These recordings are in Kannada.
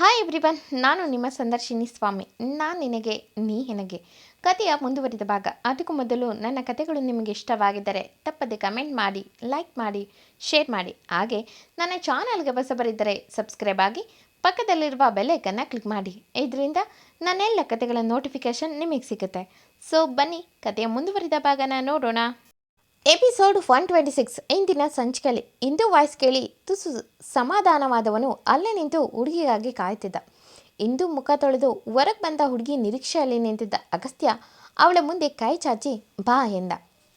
ಹಾಯ್ ಎವ್ರಿವನ್ ನಾನು ನಿಮ್ಮ ಸಂದರ್ಶಿನಿ ಸ್ವಾಮಿ. ನಾನು ನಿನಗೆ, ನೀ ನನಗೆ ಕಥೆಯ ಮುಂದುವರಿದ ಭಾಗ. ಅದಕ್ಕೂ ಮೊದಲು ನನ್ನ ಕಥೆಗಳು ನಿಮಗೆ ಇಷ್ಟವಾಗಿದ್ದರೆ ತಪ್ಪದೆ ಕಮೆಂಟ್ ಮಾಡಿ, ಲೈಕ್ ಮಾಡಿ, ಶೇರ್ ಮಾಡಿ. ಹಾಗೆ ನನ್ನ ಚಾನಲ್ಗೆ ಹೊಸಬರಿದ್ದರೆ ಸಬ್ಸ್ಕ್ರೈಬ್ ಆಗಿ, ಪಕ್ಕದಲ್ಲಿರುವ ಬೆಲೆಕನ್ನು ಕ್ಲಿಕ್ ಮಾಡಿ. ಇದರಿಂದ ನನ್ನೆಲ್ಲ ಕಥೆಗಳ ನೋಟಿಫಿಕೇಷನ್ ನಿಮಗೆ ಸಿಗುತ್ತೆ. ಸೊ ಬನ್ನಿ ಕಥೆಯ ಮುಂದುವರಿದ ಭಾಗನ ನೋಡೋಣ. ಎಪಿಸೋಡ್ ಒನ್ ಟ್ವೆಂಟಿ ಸಿಕ್ಸ್ ಇಂದಿನ ಸಂಚಿಕೆಯಲ್ಲಿ. ಇಂದು ವಾಯ್ಸ್ ಕೇಳಿ ತುಸು ಸಮಾಧಾನವಾದವನು ಅಲ್ಲೇ ನಿಂತು ಹುಡುಗಿಗಾಗಿ ಕಾಯ್ತಿದ್ದ. ಇಂದು ಮುಖ ತೊಳೆದು ಹೊರಗೆ ಬಂದ ಹುಡುಗಿ ನಿರೀಕ್ಷೆಯಲ್ಲಿ ನಿಂತಿದ್ದ ಅಗಸ್ತ್ಯ ಅವಳ ಮುಂದೆ ಕೈ ಚಾಚಿ, ಬಾ ಎಂದ.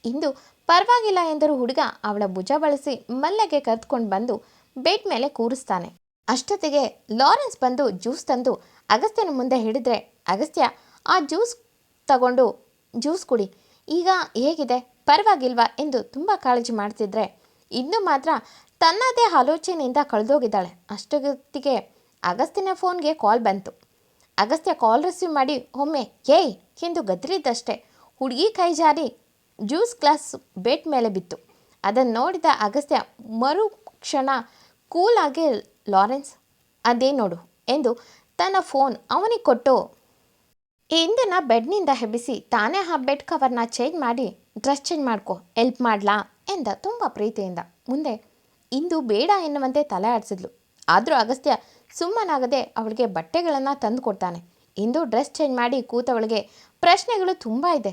ಇಂದು ಪರವಾಗಿಲ್ಲ ಎಂದರು ಹುಡುಗ ಅವಳ ಭುಜ ಬಳಸಿ ಮಲ್ಲಗೆ ಕರೆದುಕೊಂಡು ಬಂದು ಬೆಡ್ ಮೇಲೆ ಕೂರಿಸ್ತಾನೆ. ಅಷ್ಟೊತ್ತಿಗೆ ಲಾರೆನ್ಸ್ ಬಂದು ಜ್ಯೂಸ್ ತಂದು ಅಗಸ್ತ್ಯನ ಮುಂದೆ ಹಿಡಿದ್ರೆ, ಅಗಸ್ತ್ಯ, ಆ ಜ್ಯೂಸ್ ತಗೊಂಡು, ಜ್ಯೂಸ್ ಕುಡಿ. ಈಗ ಹೇಗಿದೆ? ಪರವಾಗಿಲ್ವಾ ಎಂದು ತುಂಬ ಕಾಳಜಿ ಮಾಡ್ತಿದ್ರೆ. ಇನ್ನು ಮಾತ್ರ ತನ್ನದೇ ಆಲೋಚನೆಯಿಂದ ಕಳೆದೋಗಿದ್ದಾಳೆ. ಅಷ್ಟೊತ್ತಿಗೆ ಅಗಸ್ತ್ಯನ ಫೋನ್ಗೆ ಕಾಲ್ ಬಂತು. ಅಗಸ್ತ್ಯ ಕಾಲ್ ರಿಸೀವ್ ಮಾಡಿ, ಒಮ್ಮೆ, ಏಯ್, ಎಂದು ಗದರಿದ್ದಷ್ಟೇ. ಹುಡುಗಿ ಕೈ ಜಾರಿ ಜ್ಯೂಸ್ ಗ್ಲಾಸ್ ಬೆಡ್ ಮೇಲೆ ಬಿತ್ತು. ಅದನ್ನು ನೋಡಿದ ಅಗಸ್ತ್ಯ ಮರು ಕ್ಷಣ ಕೂಲಾಗಿ ಲಾರೆನ್ಸ್, ಅದೇ ನೋಡು ಎಂದು ತನ್ನ ಫೋನ್ ಅವನಿಗೆ ಕೊಟ್ಟು ಇಂದನ ಬೆಡ್ನಿಂದ ಹೆಬ್ಬಿಸಿ ತಾನೇ ಆ ಬೆಡ್ ಕವರ್ನ ಚೇಂಜ್ ಮಾಡಿ ಡ್ರೆಸ್ ಚೇಂಜ್ ಮಾಡ್ಕೊ, ಎಲ್ಪ್ ಮಾಡ್ಲಾ ಎಂದ ತುಂಬ ಪ್ರೀತಿಯಿಂದ. ಮುಂದೆ, ಇಂದು ಬೇಡ ಎನ್ನುವಂತೆ ತಲೆ ಆಡಿಸಿದ್ಲು. ಆದರೂ ಅಗಸ್ತ್ಯ ಸುಮ್ಮನಾಗದೆ ಅವಳಿಗೆ ಬಟ್ಟೆಗಳನ್ನು ತಂದು ಕೊಡ್ತಾನೆ. ಇಂದು ಡ್ರೆಸ್ ಚೇಂಜ್ ಮಾಡಿ ಕೂತವಳಿಗೆ ಪ್ರಶ್ನೆಗಳು ತುಂಬ ಇದೆ.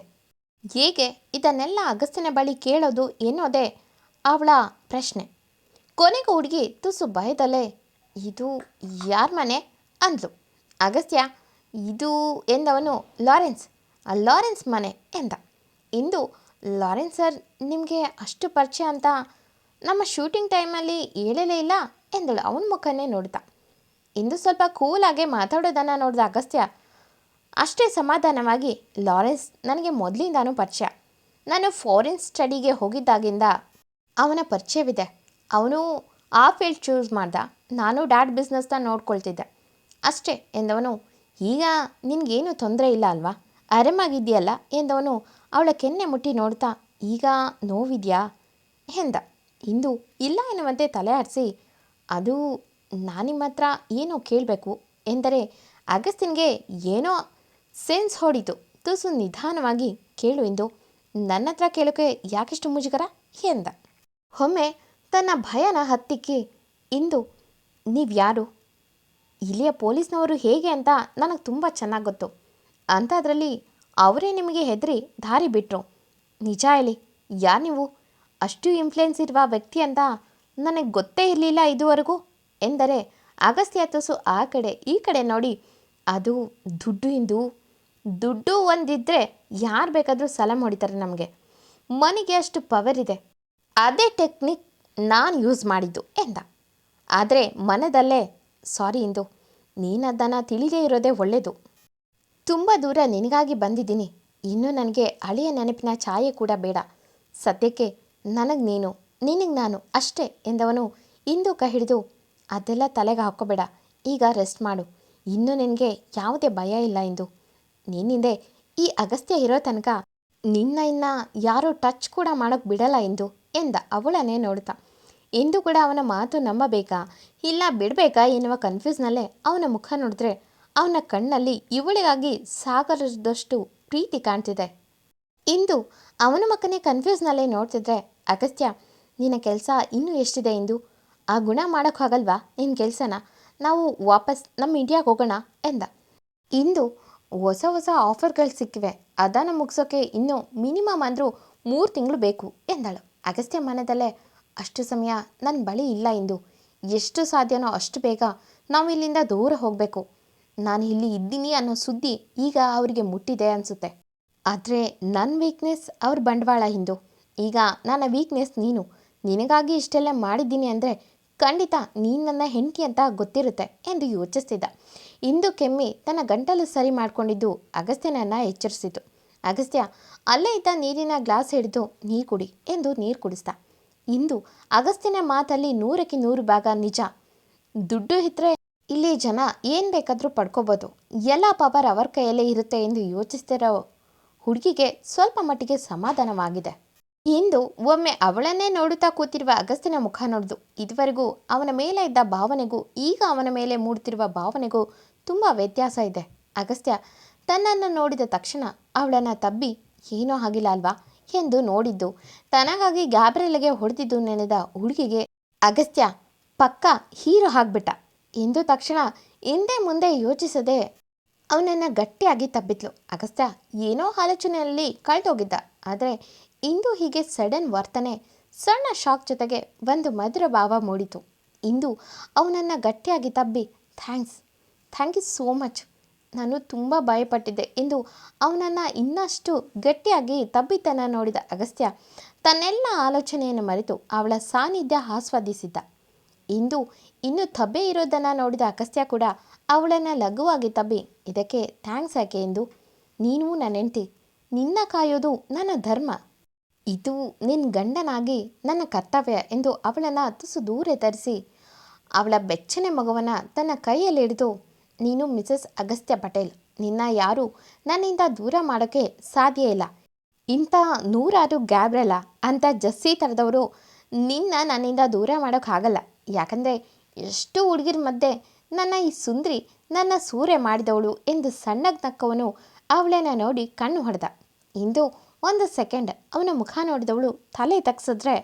ಹೇಗೆ ಇದನ್ನೆಲ್ಲ ಅಗಸ್ತ್ಯನ ಬಳಿ ಕೇಳೋದು ಎನ್ನೋದೇ ಅವಳ ಪ್ರಶ್ನೆ. ಕೊನೆಗೂ ಹುಡುಗಿ ತುಸು ಭಯದಲ್ಲೇ, ಇದು ಯಾರ ಮನೆ? ಅಂದ್ಲು. ಅಗಸ್ತ್ಯ, ಇದು, ಎಂದವನು, ಲಾರೆನ್ಸ್. ಆ ಲಾರೆನ್ಸ್ ಮನೆ, ಎಂದ. ಇಂದು ಲಾರೆನ್ಸ್ ಸರ್, ನಿಮಗೆ ಅಷ್ಟು ಪರಿಚಯ ಅಂತ ನಮ್ಮ ಶೂಟಿಂಗ್ ಟೈಮಲ್ಲಿ ಹೇಳಲೇ ಇಲ್ಲ ಎಂದಳು ಅವನ ಮುಖನೇ ನೋಡ್ತಾ. ಇಂದು ಸ್ವಲ್ಪ ಕೂಲಾಗೆ ಮಾತಾಡೋದನ್ನು ನೋಡಿದ ಅಗಸ್ತ್ಯ. ಅಷ್ಟೇ ಸಮಾಧಾನವಾಗಿ, ಲಾರೆನ್ಸ್ ನನಗೆ ಮೊದಲಿಂದಾನೂ ಪರಿಚಯ. ನಾನು ಫಾರಿನ್ ಸ್ಟಡಿಗೆ ಹೋಗಿದ್ದಾಗಿಂದ ಅವನ ಪರಿಚಯವಿದೆ. ಅವನು ಆ ಫೀಲ್ಡ್ ಚೂಸ್ ಮಾಡ್ದ. ನಾನು ಡ್ಯಾಡ್ ಬಿಸ್ನೆಸ್ನ ನೋಡ್ಕೊಳ್ತಿದ್ದೆ. ಅಷ್ಟೇ ಎಂದವನು, ಈಗ ನಿನಗೇನು ತೊಂದರೆ ಇಲ್ಲ ಅಲ್ವಾ? ಆರಾಮಾಗಿದೆಯಲ್ಲ ಎಂದವನು ಅವಳ ಕೆನ್ನೆ ಮುಟ್ಟಿ ನೋಡ್ತಾ, ಈಗ ನೋವಿದೆಯಾ? ಎಂದ, ಇಂದು ಇಲ್ಲ ಎನ್ನುವಂತೆ ತಲೆ ಆಡಿಸಿ, ಅದು ನಾನಿಮ್ಮ ನಿಮ್ಮ ಹತ್ರ ಏನೋ ಕೇಳಬೇಕು ಎಂದರೆ ಅಗಸ್ತಿನ್ಗೆ ಏನೋ ಸೆನ್ಸ್ ಹೊಡಿತು, ತುಸು ನಿಧಾನವಾಗಿ ಕೇಳು ಎಂದು ನನ್ನ ಹತ್ರ ಕೇಳೋಕೆ ಯಾಕಿಷ್ಟು ಮುಜುಗರ? ಎಂದ. ಒಮ್ಮೆ ತನ್ನ ಭಯನ ಹತ್ತಿಕ್ಕಿ, ಇಂದು ನೀವ್ಯಾರು? ಇಲ್ಲಿಯ ಪೊಲೀಸ್ನವರು ಹೇಗೆ ಅಂತ ನನಗೆ ತುಂಬ ಚೆನ್ನಾಗಿ ಗೊತ್ತು. ಅಂಥದ್ರಲ್ಲಿ ಅವರೇ ನಿಮಗೆ ಹೆದರಿ ದಾರಿ ಬಿಟ್ಟರು ನಿಜ ಹೇಳಿ ಯಾರು ನೀವು? ಅಷ್ಟು ಇನ್ಫ್ಲುಯೆನ್ಸ್ ಇರುವ ವ್ಯಕ್ತಿ ಅಂತ ನನಗೆ ಗೊತ್ತೇ ಇರಲಿಲ್ಲ ಇದುವರೆಗೂ. ಎಂದರೆ, ಅಗಸ್ತ್ಯ ತುಸು ಆ ಕಡೆ, ಈ ಕಡೆ ನೋಡಿ. ಅದು ದುಡ್ಡು ಇಂದು. ದುಡ್ಡು ಒಂದಿದ್ದರೆ ಯಾರು ಬೇಕಾದರೂ ಸಲ ಹೊಡಿತಾರೆ ನಮಗೆ. ಮನೆಗೆ ಅಷ್ಟು ಪವರ್ ಇದೆ. ಅದೇ ಟೆಕ್ನಿಕ್ ನಾನು ಯೂಸ್ ಮಾಡಿದ್ದು, ಎಂದ. ಆದರೆ ಮನದಲ್ಲೇ ಸಾರಿ ಇಂದು ನೀನು ಅದನ್ನು ತಿಳಿದೇ ಇರೋದೇ ಒಳ್ಳೆಯದು ತುಂಬ ದೂರ ನಿನಗಾಗಿ ಬಂದಿದ್ದೀನಿ. ಇನ್ನು ನನಗೆ ಹಳೆಯ ನೆನಪಿನ ಛಾಯೆ ಕೂಡ ಬೇಡ. ಸದ್ಯಕ್ಕೆ ನನಗೆ ನೀನು, ನಿನಗೆ ನಾನು ಅಷ್ಟೇ ಎಂದವನು ಇಂದು ಕ ಹಿಡಿದು ಅದೆಲ್ಲ ತಲೆಗೆ ಹಾಕೋಬೇಡ. ಈಗ ರೆಸ್ಟ್ ಮಾಡು. ಇನ್ನು ನಿನಗೆ ಯಾವುದೇ ಭಯ ಇಲ್ಲ ಎಂದು ನಿನ್ನಿಂದೆ ಈ ಅಗಸ್ತ್ಯ ಇರೋ ತನಕ ನಿನ್ನ ಇನ್ನ ಯಾರೂ ಟಚ್ ಕೂಡ ಮಾಡೋಕೆ ಬಿಡಲ್ಲ ಎಂದು ಎಂದ ಅವಳನ್ನೇ ನೋಡ್ತಾ. ಇಂದು ಕೂಡ ಅವನ ಮಾತು ನಂಬಬೇಕಾ? ಇಲ್ಲ ಬಿಡಬೇಕಾ ಎನ್ನುವ ಕನ್ಫ್ಯೂಸ್ನಲ್ಲೇ ಅವನ ಮುಖ ನೋಡಿದ್ರೆ ಅವನ ಕಣ್ಣಲ್ಲಿ ಇವಳಿಗಾಗಿ ಸಾಗರದಷ್ಟು ಪ್ರೀತಿ ಕಾಣ್ತಿದೆ. ಇಂದು ಅವನ ಮಕ್ಕನೇ ಕನ್ಫ್ಯೂಸ್ನಲ್ಲೇ ನೋಡ್ತಿದ್ರೆ, ಅಗಸ್ತ್ಯ, ನಿನ್ನ ಕೆಲಸ ಇನ್ನೂ ಎಷ್ಟಿದೆ ಇಂದು? ಆ ಗುಣ ಮಾಡೋಕ್ಕಾಗಲ್ವಾ ನಿನ್ನ ಕೆಲಸನ? ನಾವು ವಾಪಸ್ ನಮ್ಮ ಇಂಡಿಯಾಗೆ ಹೋಗೋಣ ಎಂದ. ಇಂದು ಹೊಸ ಹೊಸ ಆಫರ್ಗಳು ಸಿಕ್ಕಿವೆ. ಅದನ್ನು ಮುಗಿಸೋಕೆ ಇನ್ನೂ ಮಿನಿಮಮ್ ಅಂದರೂ ಮೂರು ತಿಂಗಳು ಬೇಕು ಎಂದಳು. ಅಗಸ್ತ್ಯ ಮನದಲ್ಲೇ, ಅಷ್ಟು ಸಮಯ ನನ್ನ ಬಳಿ ಇಲ್ಲ ಇಂದು. ಎಷ್ಟು ಸಾಧ್ಯನೋ ಅಷ್ಟು ಬೇಗ ನಾವು ಇಲ್ಲಿಂದ ದೂರ ಹೋಗಬೇಕು. ನಾನು ಇಲ್ಲಿ ಇದ್ದೀನಿ ಅನ್ನೋ ಸುದ್ದಿ ಈಗ ಅವರಿಗೆ ಮುಟ್ಟಿದೆ ಅನಿಸುತ್ತೆ. ಆದರೆ ನನ್ನ ವೀಕ್ನೆಸ್ ಅವ್ರ ಬಂಡವಾಳ ಹಿಂದು. ಈಗ ನನ್ನ ವೀಕ್ನೆಸ್ ನೀನು. ನಿನಗಾಗಿ ಇಷ್ಟೆಲ್ಲ ಮಾಡಿದ್ದೀನಿ ಅಂದರೆ ಖಂಡಿತ ನೀನು ನನ್ನ ಹೆಂಡತಿ ಅಂತ ಗೊತ್ತಿರುತ್ತೆ ಎಂದು ಯೋಚಿಸ್ತಿದ್ದ. ಇಂದು ಕೆಮ್ಮಿ ತನ್ನ ಗಂಟಲು ಸರಿ ಮಾಡಿಕೊಂಡಿದ್ದು ಅಗಸ್ತ್ಯನನ್ನು ಎಚ್ಚರಿಸಿತು. ಅಗಸ್ತ್ಯ, ಅಲ್ಲೇ ಇದ್ದ ನೀರಿನ ಗ್ಲಾಸ್ ಹಿಡಿದು ನೀರು ಕುಡಿ ಎಂದು ನೀರು ಕುಡಿಸ್ದ. ಇಂದು ಅಗಸ್ತ್ಯನ ಮಾತಲ್ಲಿ ನೂರಕ್ಕೆ ನೂರು ಭಾಗ ನಿಜ. ದುಡ್ಡು ಇದ್ದರೆ ಇಲ್ಲಿ ಜನ ಏನು ಬೇಕಾದರೂ ಪಡ್ಕೋಬೋದು. ಎಲ್ಲ ಪವರ್ ಅವರ ಕೈಯಲ್ಲೇ ಇರುತ್ತೆ ಎಂದು ಯೋಚಿಸ್ತಿರೋ ಹುಡುಗಿಗೆ ಸ್ವಲ್ಪ ಮಟ್ಟಿಗೆ ಸಮಾಧಾನವಾಗಿದೆ. ಇಂದು ಒಮ್ಮೆ ಅವಳನ್ನೇ ನೋಡುತ್ತಾ ಕೂತಿರುವ ಅಗಸ್ತ್ಯನ ಮುಖ ನೋಡಿದು. ಇದುವರೆಗೂ ಅವನ ಮೇಲೆ ಇದ್ದ ಭಾವನೆಗೂ, ಈಗ ಅವನ ಮೇಲೆ ಮೂಡುತ್ತಿರುವ ಭಾವನೆಗೂ ತುಂಬ ವ್ಯತ್ಯಾಸ ಇದೆ. ಅಗಸ್ತ್ಯ ತನ್ನನ್ನು ನೋಡಿದ ತಕ್ಷಣ ಅವಳನ್ನು ತಬ್ಬಿ, ಏನೂ ಆಗಿಲ್ಲ ಅಲ್ವಾ? ಎಂದು ನೋಡಿದ್ದು. ತನಗಾಗಿ ಗ್ಯಾಬ್ರೆಲ್ಗೆ ಹೊಡೆದಿದ್ದು ನೆನೆದ ಹುಡುಗಿಗೆ, ಅಗಸ್ತ್ಯ, ಪಕ್ಕ ಹೀರೋ ಆಗ್ಬಿಟ್ಟ. ಎಂದು ತಕ್ಷಣ ಹಿಂದೆ ಮುಂದೆ ಯೋಚಿಸದೆ ಅವನನ್ನು ಗಟ್ಟಿಯಾಗಿ ತಬ್ಬಿದ್ಲು. ಅಗಸ್ತ್ಯ ಏನೋ ಆಲೋಚನೆಯಲ್ಲಿ ಕಳೆದೋಗಿದ್ದ. ಆದರೆ ಇಂದು ಹೀಗೆ ಸಡನ್ ವರ್ತನೆ, ಸಣ್ಣ ಶಾಕ್ ಜೊತೆಗೆ ಒಂದು ಮಧುರ ಭಾವ ಮೂಡಿತು. ಇಂದು ಅವನನ್ನು ಗಟ್ಟಿಯಾಗಿ ತಬ್ಬಿ, thanks, thank you so much. ನಾನು ತುಂಬ ಭಯಪಟ್ಟಿದ್ದೆ ಎಂದು ಅವನನ್ನು ಇನ್ನಷ್ಟು ಗಟ್ಟಿಯಾಗಿ ತಬ್ಬಿತನ ನೋಡಿದ ಅಗಸ್ತ್ಯ ತನ್ನೆಲ್ಲ ಆಲೋಚನೆಯನ್ನು ಮರೆತು ಅವಳ ಸಾನ್ನಿಧ್ಯ ಆಸ್ವಾದಿಸಿದ್ದ. ಇಂದು ಇನ್ನು ತಬ್ಬೆ ಇರೋದನ್ನು ನೋಡಿದ ಅಗಸ್ತ್ಯ ಕೂಡ ಅವಳನ್ನು ಲಘುವಾಗಿ ತಬ್ಬಿ, ಇದಕ್ಕೆ ಥ್ಯಾಂಕ್ಸ್ ಯಾಕೆ ಎಂದು ನೀನು ನನ್ನ ಹೆಂಡ್ತಿ. ನಿನ್ನ ಕಾಯೋದು ನನ್ನ ಧರ್ಮ. ಇದು ನಿನ್ನ ಗಂಡನಾಗಿ ನನ್ನ ಕರ್ತವ್ಯ ಎಂದು ಅವಳನ್ನು ತುಸು ದೂರ ತರಿಸಿ ಅವಳ ಬೆಚ್ಚನೆ ಮಗುವನ್ನು ತನ್ನ ಕೈಯಲ್ಲಿ ಹಿಡಿದು, ನೀನು ಮಿಸಸ್ ಅಗಸ್ತ್ಯ ಪಟೇಲ್. ನಿನ್ನ ಯಾರು ನನ್ನಿಂದ ದೂರ ಮಾಡೋಕ್ಕೆ ಸಾಧ್ಯ ಇಲ್ಲ. ಇಂಥ ನೂರಾರು ಗ್ಯಾಬ್ರಲ್ಲ ಅಂತ ಜಸ್ಸಿ ಥರದವರು ನಿನ್ನ ನನ್ನಿಂದ ದೂರ ಮಾಡೋಕ್ಕಾಗಲ್ಲ. ಯಾಕಂದರೆ ಎಷ್ಟು ಹುಡುಗಿರ ಮಧ್ಯೆ ನನ್ನ ಈ ಸುಂದ್ರಿ ನನ್ನ ಸೂರೆ ಮಾಡಿದವಳು ಎಂದು ಸಣ್ಣಗೆ ನಕ್ಕವನು ಅವಳನ್ನ ನೋಡಿ ಕಣ್ಣು ಹೊಡೆದ. ಇಂದು ಒಂದು ಸೆಕೆಂಡ್ ಅವನ ಮುಖ ನೋಡಿದವಳು ತಲೆ ತಗ್ಸಿದ್ರೆ,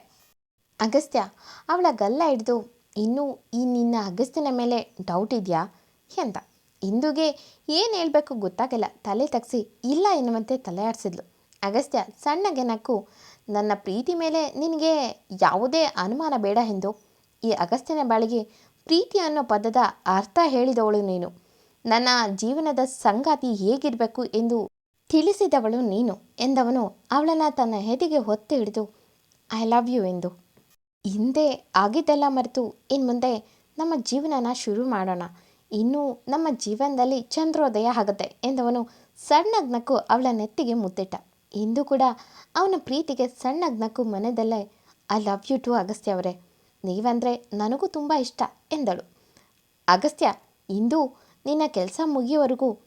ಅಗಸ್ತ್ಯ, ಅವಳ ಗಲ್ಲ ಹಿಡಿದು ಇನ್ನೂ ಈ ನಿನ್ನ ಅಗಸ್ತ್ಯನ ಮೇಲೆ ಡೌಟ್ ಇದೆಯಾ? ಎಂದ. ಇಂದುಗೆ ಏನು ಹೇಳಬೇಕು ಗೊತ್ತಾಗಲ್ಲ. ತಲೆ ತಗ್ಸಿ ಇಲ್ಲ ಎನ್ನುವಂತೆ ತಲೆ ಆಡಿಸಿದ್ಲು. ಅಗಸ್ತ್ಯ, ಸಣ್ಣಗೆ ನಕ್ಕು. ನನ್ನ ಪ್ರೀತಿ ಮೇಲೆ ನಿನಗೆ ಯಾವುದೇ ಅನುಮಾನ ಬೇಡ ಎಂದು ಈ ಅಗಸ್ತ್ಯನ ಬಾಳಿಗೆ ಪ್ರೀತಿ ಅನ್ನೋ ಪದದ ಅರ್ಥ ಹೇಳಿದವಳು ನೀನು. ನನ್ನ ಜೀವನದ ಸಂಗಾತಿ ಹೇಗಿರಬೇಕು ಎಂದು ತಿಳಿಸಿದವಳು ನೀನು ಎಂದವನು ಅವಳನ್ನು ತನ್ನ ಹೆದಿಗೆ ಹೊತ್ತು ಹಿಡಿದು, ಐ ಲವ್ ಯು ಎಂದು. ಹಿಂದೆ ಆಗಿದ್ದೆಲ್ಲ ಮರೆತು ಇನ್ನು ಮುಂದೆ ನಮ್ಮ ಜೀವನನ ಶುರು ಮಾಡೋಣ. ಇನ್ನೂ ನಮ್ಮ ಜೀವನದಲ್ಲಿ ಚಂದ್ರೋದಯ ಆಗುತ್ತೆ ಎಂದವನು ಸಣ್ಣಗ್ ನಕ್ಕು ಅವಳ ನೆತ್ತಿಗೆ ಮುತ್ತಿಟ್ಟ ಇಂದು ಕೂಡ ಅವನ ಪ್ರೀತಿಗೆ ಸಣ್ಣಗ್ ನಕ್ಕು I love you too Agastya ಅವರೇ ನೀವಂದರೆ ನನಗೂ ತುಂಬ ಇಷ್ಟ ಎಂದಳು. ಅಗಸ್ತ್ಯ, ಇಂದು ನಿನ್ನ ಕೆಲಸ ಮುಗಿಯುವವರೆಗೂ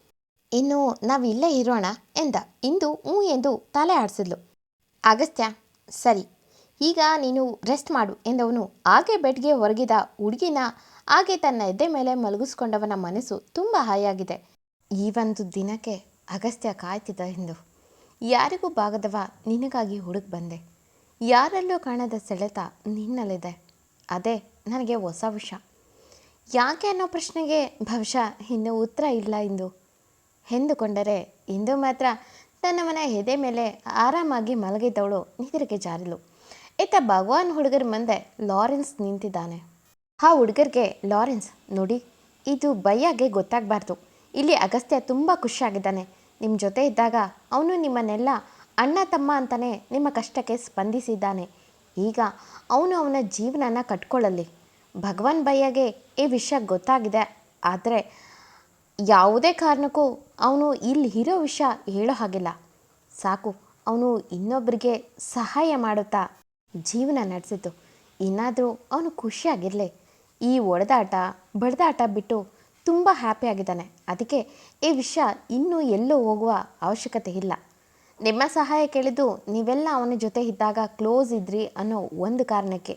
ಇನ್ನು ನಾವಿಲ್ಲೇ ಇರೋಣ ಎಂದ. ಇಂದು ಹ್ಞೂ ಎಂದು ತಲೆ ಆಡಿಸಿದ್ಲು. ಅಗಸ್ತ್ಯ, ಸರಿ, ಈಗ ನೀನು ರೆಸ್ಟ್ ಮಾಡು ಎಂದವನು ಹಾಗೆ ಬೆಡ್ಗೆ ಹೊರಗಿದ ಹುಡುಗಿನ ಹಾಗೆ ತನ್ನ ಎದೆ ಮೇಲೆ ಮಲಗಿಸ್ಕೊಂಡವನ ಮನಸ್ಸು ತುಂಬ ಹಾಯಾಗಿದೆ ಈ ಒಂದು ದಿನಕ್ಕೆ ಅಗಸ್ತ್ಯ ಕಾಯ್ತಿದ್ದ ಎಂದು. ಯಾರಿಗೂ ಬಾಗದವ ನಿನಗಾಗಿ ಹುಡುಕ್ ಬಂದೆ. ಯಾರಲ್ಲೂ ಕಾಣದ ಸೆಳೆತ ನಿನ್ನಲ್ಲಿದೆ. ಅದೇ ನನಗೆ ಹೊಸ ವಿಷ. ಯಾಕೆ ಅನ್ನೋ ಪ್ರಶ್ನೆಗೆ ಬಹುಶಃ ಇನ್ನೂ ಉತ್ತರ ಇಲ್ಲ ಇಂದು. ಎಂದುಕೊಂಡರೆ ಇಂದು ಮಾತ್ರ ತನ್ನ ಮನೆ ಎದೆ ಮೇಲೆ ಆರಾಮಾಗಿ ಮಲಗಿದ್ದವಳು ನಿದ್ರೆಗೆ ಜಾರಿಲು. ಇತ್ತ ಭಗವಾನ್ ಹುಡುಗರ ಮುಂದೆ ಲಾರೆನ್ಸ್ ನಿಂತಿದ್ದಾನೆ. ಆ ಹುಡುಗರಿಗೆ ಲಾರೆನ್ಸ್, ನೋಡಿ, ಇದು ಬಯ್ಯಾಗೆ ಗೊತ್ತಾಗಬಾರ್ದು. ಇಲ್ಲಿ ಅಗಸ್ತ್ಯ ತುಂಬ ಖುಷಿಯಾಗಿದ್ದಾನೆ. ನಿಮ್ಮ ಜೊತೆ ಇದ್ದಾಗ ಅವನು ನಿಮ್ಮನ್ನೆಲ್ಲ ಅಣ್ಣ ತಮ್ಮ ಅಂತಲೇ ನಿಮ್ಮ ಕಷ್ಟಕ್ಕೆ ಸ್ಪಂದಿಸಿದ್ದಾನೆ. ಈಗ ಅವನು ಅವನ ಜೀವನನ ಕಟ್ಕೊಳ್ಳಲಿ. ಭಗವಾನ್ ಬಯ್ಯಗೆ ಈ ವಿಷಯ ಗೊತ್ತಾಗಿದೆ. ಆದರೆ ಯಾವುದೇ ಕಾರಣಕ್ಕೂ ಅವನು ಇಲ್ಲಿ ಇರೋ ವಿಷಯ ಹೇಳೋ ಹಾಗಿಲ್ಲ. ಸಾಕು, ಅವನು ಇನ್ನೊಬ್ಬರಿಗೆ ಸಹಾಯ ಮಾಡುತ್ತಾ ಜೀವನ ನಡೆಸಿತು. ಇನ್ನಾದರೂ ಅವನು ಖುಷಿಯಾಗಿರಲಿ. ಈ ಒಡೆದಾಟ, ಬಡ್ದಾಟ ಬಿಟ್ಟು ತುಂಬ ಹ್ಯಾಪಿಯಾಗಿದ್ದಾನೆ ಅದಕ್ಕೆ ಈ ವಿಷಯ ಇನ್ನೂ ಎಲ್ಲೂ ಹೋಗುವ ಅವಶ್ಯಕತೆ ಇಲ್ಲ. ನಿಮ್ಮ ಸಹಾಯ ಕೇಳಿದ್ದು ನೀವೆಲ್ಲ ಅವನ ಜೊತೆ ಇದ್ದಾಗ ಕ್ಲೋಸ್ ಇದ್ರಿ ಅನ್ನೋ ಒಂದು ಕಾರಣಕ್ಕೆ.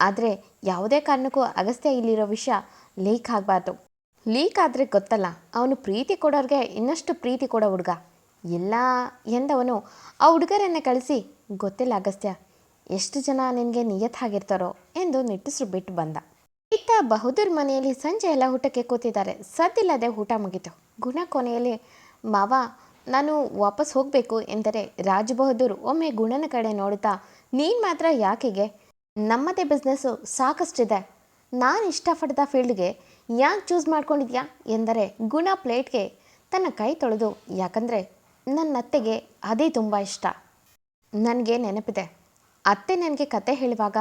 ಆದರೆ ಯಾವುದೇ ಕಾರಣಕ್ಕೂ ಅಗಸ್ತ್ಯ ಇಲ್ಲಿರೋ ವಿಷಯ ಲೀಕ್ ಆಗಬಾರ್ದು. ಲೀಕ್ ಆದರೆ ಗೊತ್ತಲ್ಲ, ಅವನು ಪ್ರೀತಿ ಕೊಡೋರಿಗೆ ಇನ್ನಷ್ಟು ಪ್ರೀತಿ ಕೊಡೋ ಹುಡುಗ. ಎಲ್ಲ ಎಂದವನು ಆ ಹುಡುಗರನ್ನು ಕಳಿಸಿ, ಗೊತ್ತಿಲ್ಲ ಅಗಸ್ತ್ಯ, ಎಷ್ಟು ಜನ ನಿನಗೆ ನಿಯತ್ತಾಗಿರ್ತಾರೋ ಎಂದು ನಿಟ್ಟುಸಿರು ಬಿಟ್ಟು ಬಂದ. ಇತ್ತ ಬಹದ್ದೂರ್ ಮನೆಯಲ್ಲಿ ಸಂಜೆ ಎಲ್ಲ ಊಟಕ್ಕೆ ಕೂತಿದ್ದಾರೆ. ಸದ್ದಿಲ್ಲದೆ ಊಟ ಮುಗಿತು. ಗುಣ ಕೊನೆಯಲ್ಲಿ ಮಾವ ನಾನು ವಾಪಸ್ ಹೋಗಬೇಕು ಎಂದರೆ ರಾಜ್ ಬಹದ್ದೂರ್ ಒಮ್ಮೆ ಗುಣನ ಕಡೆ ನೋಡುತ್ತಾ, ನೀನು ಮಾತ್ರ ಯಾಕೆಗೆ? ನಮ್ಮದೇ ಬಿಸ್ನೆಸ್ಸು ಸಾಕಷ್ಟಿದೆ. ನಾನು ಇಷ್ಟಪಡ್ದ ಫೀಲ್ಡ್ಗೆ ಯಾಕೆ ಚೂಸ್ ಮಾಡ್ಕೊಂಡಿದ್ಯಾ ಎಂದರೆ ಗುಣ ಪ್ಲೇಟ್ಗೆ ತನ್ನ ಕೈ ತೊಳೆದು, ಯಾಕಂದರೆ ನನ್ನ ಅತ್ತೆಗೆ ಅದೇ ತುಂಬ ಇಷ್ಟ. ನನಗೆ ನೆನಪಿದೆ. ಅತ್ತೆ ನನಗೆ ಕತೆ ಹೇಳುವಾಗ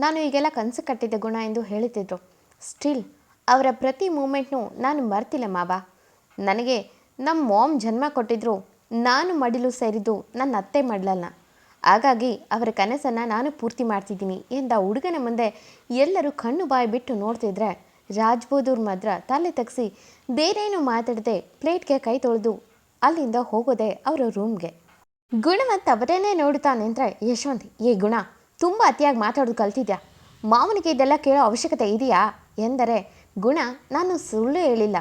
ನಾನು ಈಗೆಲ್ಲ ಕನಸು ಕಟ್ಟಿದ್ದೆ ಗುಣ ಎಂದು ಹೇಳುತ್ತಿದ್ರು ಸ್ಟಿಲ್ ಅವರ ಪ್ರತಿ ಮೂಮೆಂಟ್ನೂ ನಾನು ಮರ್ತಿಲ್ಲ ಮಾವ. ನನಗೆ ನಮ್ಮ ಮಾಮ್ ಜನ್ಮ ಕೊಟ್ಟಿದ್ರು, ನಾನು ಮಡಿಲು ಸೇರಿದ್ದು ನನ್ನ ಅತ್ತೆ ಮಾಡಲಲ್ಲ ಹಾಗಾಗಿ ಅವರ ಕನಸನ್ನು ನಾನು ಪೂರ್ತಿ ಮಾಡ್ತಿದ್ದೀನಿ ಎಂದ ಹುಡುಗನ ಮುಂದೆ ಎಲ್ಲರೂ ಕಣ್ಣು ಬಾಯಿ ಬಿಟ್ಟು ನೋಡ್ತಿದ್ರೆ ರಾಜ್ಬೋದೂರ್ ಮಾತ್ರ ತಲೆ ತಗ್ಸಿ ಬೇರೇನು ಮಾತಾಡದೆ ಪ್ಲೇಟ್ಗೆ ಕೈ ತೊಳೆದು ಅಲ್ಲಿಂದ ಹೋಗೋದೆ ಅವರ ರೂಮ್ಗೆ. ಗುಣವಂತ ಅವರೇನೆ ನೋಡುತ್ತಾ ನಿಂತರೆ ಯಶವಂತ್, ಏ ಗುಣ, ತುಂಬ ಅತಿಯಾಗಿ ಮಾತಾಡೋದು ಕಲ್ತಿದ್ಯಾ? ಮಾವನಿಗೆ ಇದೆಲ್ಲ ಕೇಳೋ ಅವಶ್ಯಕತೆ ಇದೆಯಾ? ಎಂದರೆ, ಗುಣ, ನಾನು ಸುಳ್ಳು ಹೇಳಿಲ್ಲ,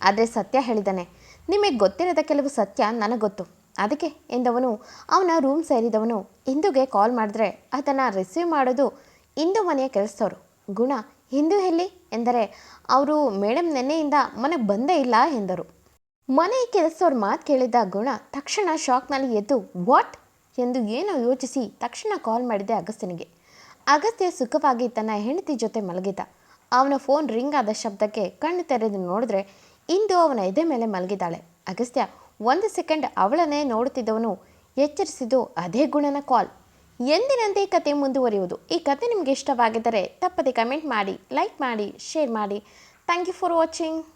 ಆದರೆ ಸತ್ಯ ಹೇಳಿದ್ದಾನೆ ನಿಮಗೆ ಗೊತ್ತಿರದ ಕೆಲವು ಸತ್ಯ ನನಗೆ ಗೊತ್ತು. ಅದಕ್ಕೆ ಎಂದವನು, ಅವನ ರೂಮ್ ಸೇರಿದವನು, ಇಂದುಗೆ ಕಾಲ್ ಮಾಡಿದ್ರೆ ಅದನ್ನು ರಿಸೀವ್ ಮಾಡೋದು ಇಂದು ಮನೆಯ ಕೆಲಸದವರು. ಗುಣ ಹಿಂದೂ ಎಲ್ಲಿ? ಎಂದರೆ, ಅವರು ಮೇಡಮ್ ನೆನ್ನೆಯಿಂದ ಮನೆಗೆ ಬಂದೇ ಇಲ್ಲ ಎಂದರು. ಮನೆ ಕೆಲಸದವ್ರ ಮಾತು ಕೇಳಿದ ಗುಣ, ತಕ್ಷಣ ಶಾಕ್ನಲ್ಲಿ ಎದ್ದು ವಾಟ್ ಎಂದು ಏನೋ ಯೋಚಿಸಿ ತಕ್ಷಣ ಕಾಲ್ ಮಾಡಿದೆ ಅಗಸ್ತ್ಯನಿಗೆ. ಅಗಸ್ತ್ಯ ಸುಖವಾಗಿ ತನ್ನ ಹೆಂಡತಿ ಜೊತೆ ಮಲಗಿದ್ದ ಅವನ ಫೋನ್ ರಿಂಗ್ ಆದ ಶಬ್ದಕ್ಕೆ ಕಣ್ಣು ತೆರೆದು ನೋಡಿದ್ರೆ ಇಂದು ಅವನ ಎದೆ ಮೇಲೆ ಮಲಗಿದ್ದಾಳೆ. ಅಗಸ್ತ್ಯ, ಒಂದು ಸೆಕೆಂಡ್ ಅವಳನ್ನೇ ನೋಡುತ್ತಿದ್ದವನು ಎಚ್ಚರಿಸಿದ್ದು ಅದೇ ಗುಣನ ಕಾಲ್. ಎಂದಿನಂತೆ ಕತೆ ಮುಂದುವರಿಯುವುದು. ಈ ಕತೆ ನಿಮಗೆ ಇಷ್ಟವಾಗಿದ್ದರೆ ತಪ್ಪದೆ ಕಮೆಂಟ್ ಮಾಡಿ, ಲೈಕ್ ಮಾಡಿ, ಶೇರ್ ಮಾಡಿ. Thank you for watching.